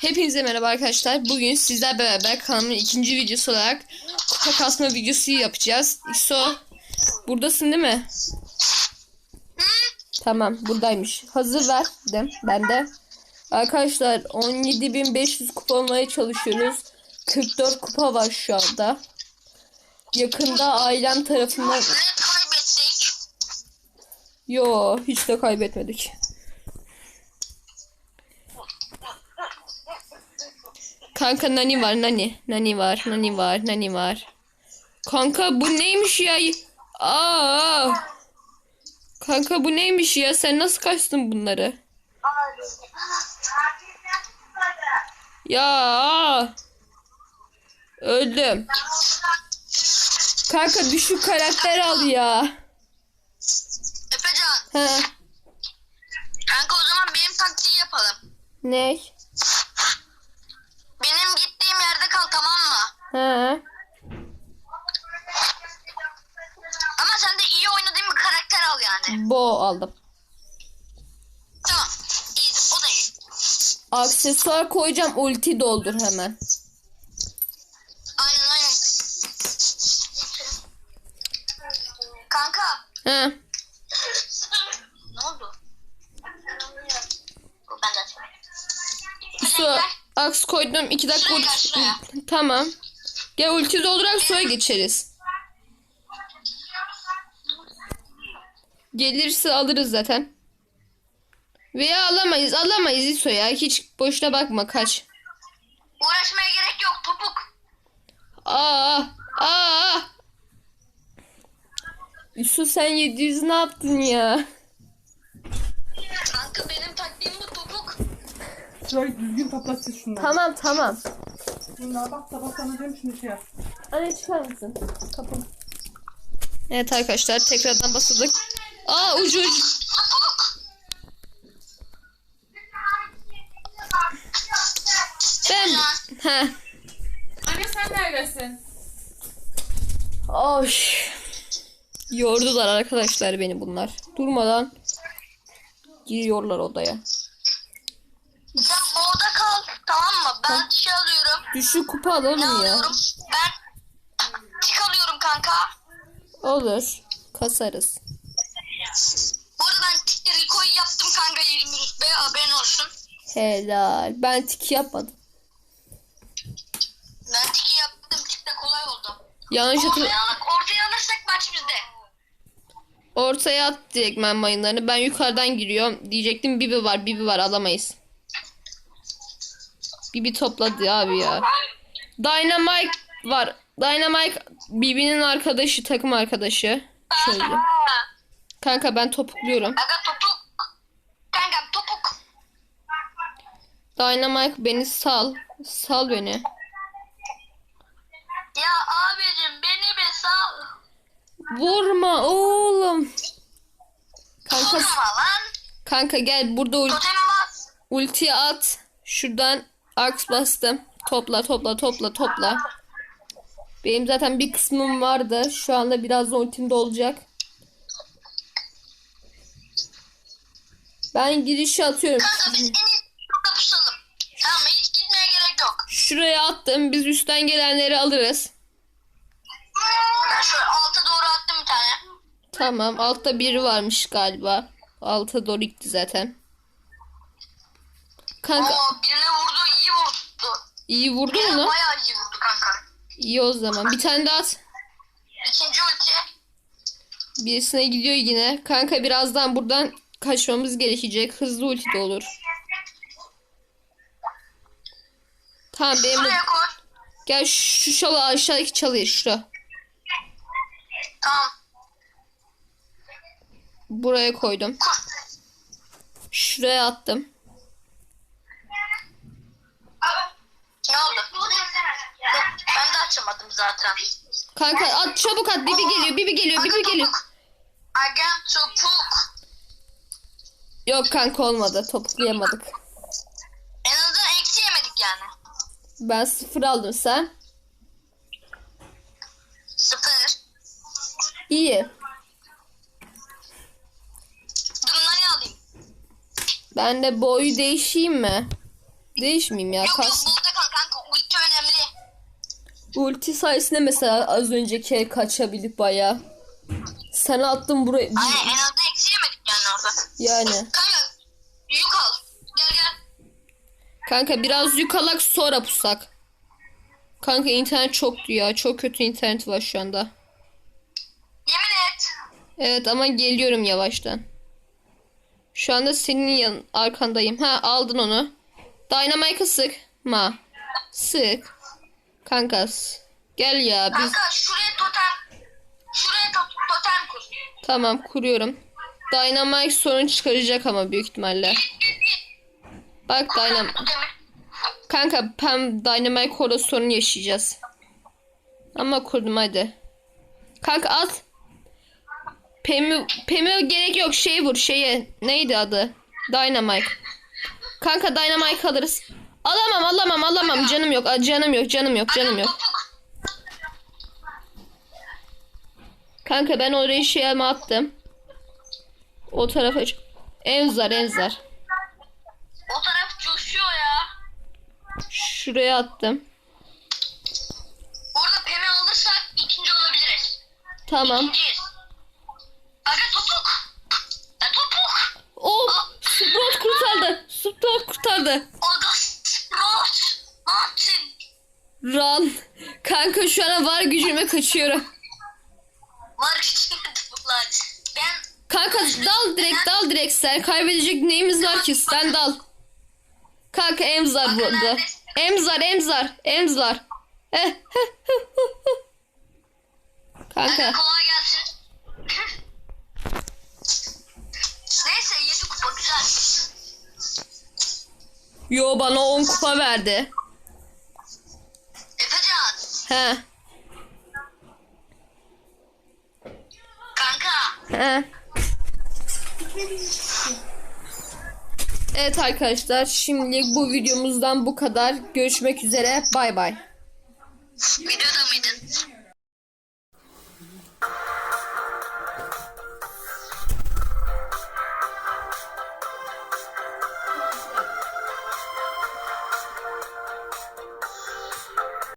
Hepinize merhaba arkadaşlar. Bugün sizler beraber kanalımın ikinci videosu olarak kupa kasma videosu yapacağız. İso buradasın değil mi? Tamam buradaymış. Hazır verdim ben de. Arkadaşlar 17.500 kupa olmaya çalışıyoruz. 44 kupa var şu anda. Yakında ailem tarafından... Yo hiç de kaybetmedik. Kanka nani var nani. Nani var nani var nani var. Kanka bu neymiş ya? Aa. Kanka bu neymiş ya? Sen nasıl kaçtın bunları? Ya. Öldüm. Kanka düşük karakter al ya. Efecan, He. kanka o zaman benim taktiği yapalım. Ne? Benim gittiğim yerde kal tamam mı? He. Ama sen de iyi oynadığın bir karakter al yani. Bo aldım. Tamam. İyi, o da iyi. Aksesuar koyacağım ulti doldur hemen. Aynen aynen. Kanka, He. ne oldu? Ben de. Su aks koydum 2 dakika Şuraya gel, şuraya. Tamam. Gel ulti doldurarak suya geçeriz. Gelirse alırız zaten. Veya alamayız. Alamayız İso ya. Hiç boşuna bakma kaç. Uğraşmaya gerek yok topuk. Aa! Aa! İso sen 700 ne yaptın ya? Kanka benim topuk. Şurayı düzgün kapatacağız şunları. Tamam tamam. Şunlara bak sabah sana diyorum şimdi şey yap. Anne çıkar mısın? Kapım. Evet arkadaşlar tekrardan basıldık. Aa ucu ucu. Ben... He. Anne sen neredesin? Oy. Yordular arkadaşlar beni bunlar. Durmadan giriyorlar odaya. Ben şey alıyorum. Düşük kupa Ne alalım ya. alıyorum? Ben tik alıyorum kanka. Olur. Kasarız. Bu arada ben tikleri koy yaptım kanka 20 rütbe haberin olsun. Helal. Ben tiki yapmadım. Ben tiki yaptım tik de kolay oldu. Yanlış hatırla... Ortaya, al- ortaya alırsak maç bizde. Ortaya at direkt ben mayınlarını. Ben yukarıdan giriyorum. Diyecektim Bibi var. Bibi var alamayız. Bibi topladı abi ya. Dynamite var. Dynamite Bibi'nin arkadaşı, takım arkadaşı. Şöyle. Kanka ben topukluyorum. Aga topuk. Kanka topuk. Dynamite beni sal. Sal beni. Ya abicim beni bir sal. Vurma oğlum. Kanka, Vurma lan. kanka gel burada ul- Totem bas. ultiyi at. Şuradan aks bastım. Topla topla topla topla. Benim zaten bir kısmım vardı. Şu anda biraz da ultim olacak. Ben girişi atıyorum. Kanka biz en iyisi burada pusalım. Tamam mı? Hiç gitmeye gerek yok. Şuraya attım. Biz üstten gelenleri alırız. Ben şöyle alta doğru attım bir tane. Tamam. Altta biri varmış galiba. Alta doğru gitti zaten. Kanka Oo birine iyi vurdu. mu lan? bayağı iyi vurdu kanka. İyi o zaman. Bir tane daha at. İkinci ulti. Birisine gidiyor yine. Kanka birazdan buradan kaçmamız gerekecek. Hızlı ulti de olur. Tamam benim Buraya koy. Gel şu çalı aşağıdaki çalıya şura. Tamam. Buraya koydum. Şuraya attım. Ne oldu? Yok, ben de açamadım zaten. Kanka at çabuk at. Bibi geliyor. Bibi geliyor. Bibi geliyor. topuk. Agam topuk. Yok kanka olmadı. Topuklayamadık. En azından eksi yemedik yani. Ben sıfır aldım sen. Sıfır. İyi. Alayım. Ben de boyu değişeyim mi? Değişmeyeyim ya. Yok yok Kalsın. burada kal kanka. Ulti önemli. Ulti sayesinde mesela az önceki kaçabildik baya. Sen attın buraya. Aynen en azından eksi yemedik yani orada. Yani. Kanka yük al. Gel gel. Kanka biraz yük alak sonra pusak. Kanka internet çok ya. Çok kötü internet var şu anda. Yemin et. Evet ama geliyorum yavaştan. Şu anda senin yan arkandayım. Ha aldın onu. Dynamite'ı sık. Ma. Sık. Kankas. Gel ya biz. Kanka şuraya totem. Şuraya to totem kur. Tamam kuruyorum. Dynamite sorun çıkaracak ama büyük ihtimalle. Bak Dynamite. Totemi. Kanka Pam Dynamite koru sorun yaşayacağız. Ama kurdum hadi. Kanka at. Pem'i Pem'i gerek yok şey vur şeye neydi adı? Dynamite. Kanka Dynamite alırız. Alamam alamam alamam canım yok canım yok canım yok canım yok. Kanka ben orayı şeye mi attım? O tarafa Enzar Enzar. O taraf coşuyor ya. Şuraya attım. Orada pemi alırsak ikinci olabiliriz. Tamam. İkinciyiz. Aga topuk. Ya topuk. Oh! Sprout kurtardı. Sprout kurtardı. Aga Sprout. Ne yaptın? Run. Kanka şu an var gücüme kaçıyorum. Var topuklar. Ben Kanka dal direkt dal direkt sen. Kaybedecek neyimiz var ki? Sen dal. Kanka Emzar burada. Emzar Emzar Emzar. Eh, heh. Aga Kanka. kolay gelsin. Neyse 7 kupa güzel. Yo bana 10 kupa verdi. He. Kanka. He. Evet arkadaşlar şimdilik bu videomuzdan bu kadar. Görüşmek üzere. Bay bay. Videoda